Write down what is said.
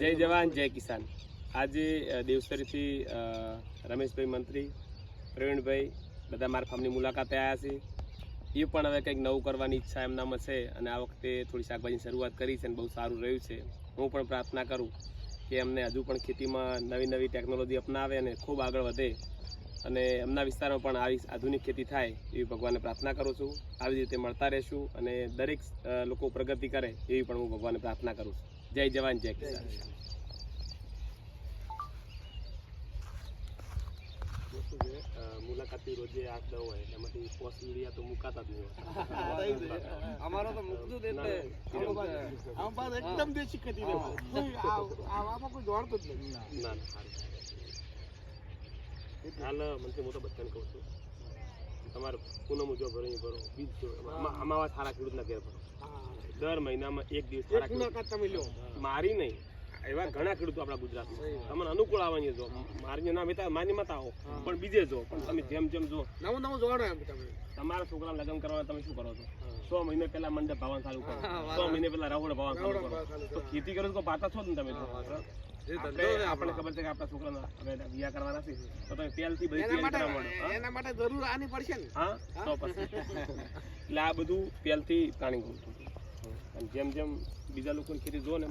જય જવાન, જય કિસાન. આજે દેવસરીથી રમેશભાઈ મંત્રી, પ્રવીણભાઈ, બધા મારા ફાર્મની મુલાકાતે આવ્યા છે. એ પણ હવે કંઈક નવું કરવાની ઈચ્છા એમનામાં છે અને આ વખતે થોડી શાકભાજીની શરૂઆત કરી છે અને બહુ સારું રહ્યું છે. હું પણ પ્રાર્થના કરું કે એમને હજુ પણ ખેતીમાં નવી નવી ટેકનોલોજી અપનાવે અને ખૂબ આગળ વધે અને એમના વિસ્તારમાં પણ આવી આધુનિક ખેતી થાય એવી ભગવાનને પ્રાર્થના કરું છું. આવી રીતે મળતા રહેશું અને દરેક લોકો પ્રગતિ કરે એવી પણ હું ભગવાનને પ્રાર્થના કરું છું. જય જવાન જય કિસાન. મુલાકાતી રોજે આઠ હોય એમાંથી પોસ્ટ મીડિયા તો મુકાતા જ નહીં અમારો તો મુકતું જ એટલે. એકદમ દેશી ખેતી રે કોઈ દોડતું જ નહીં. ના ના હાલ મંત્રી હું તો બધાને કહું છું. તમારે પૂનમ જો ભરો એ ભરો. બીજ આમાં સારા ખેડૂતના ઘેર ભરો. દર મહિનામાં એક દિવસ તમે મારી નહીં. એવા ઘણા ખેડૂતો આપણા ગુજરાતમાં. તમને અનુકૂળ આવવાની જો. મારી ના હતા માની મત આવો પણ બીજે જો. પણ તમે જેમ જેમ જો. નવું નવું જોડો એમ તમે. તમારા છોકરા લગ્ન કરવાના તમે શું કરો છો? સો મહિને પહેલા મંડપ ભાવન ચાલુ કરો. સો મહિને પહેલા રવડ ભાવન ચાલુ કરો. તો ખેતી કરો તો પાતા છો ને તમે તો. આપણે. ખબર છે કે આપણા છોકરાના હવે વિવાહ કરવાના છે. તો તમે પહેલથી બધી તૈયારી કરવા? એના માટે જરૂર આની પડશે ને. હા? તો પછી. એટલે આ બધું પહેલથી પ્લાનિંગ કરું જેમ જેમ બીજા લોકોની ખેતી જો ને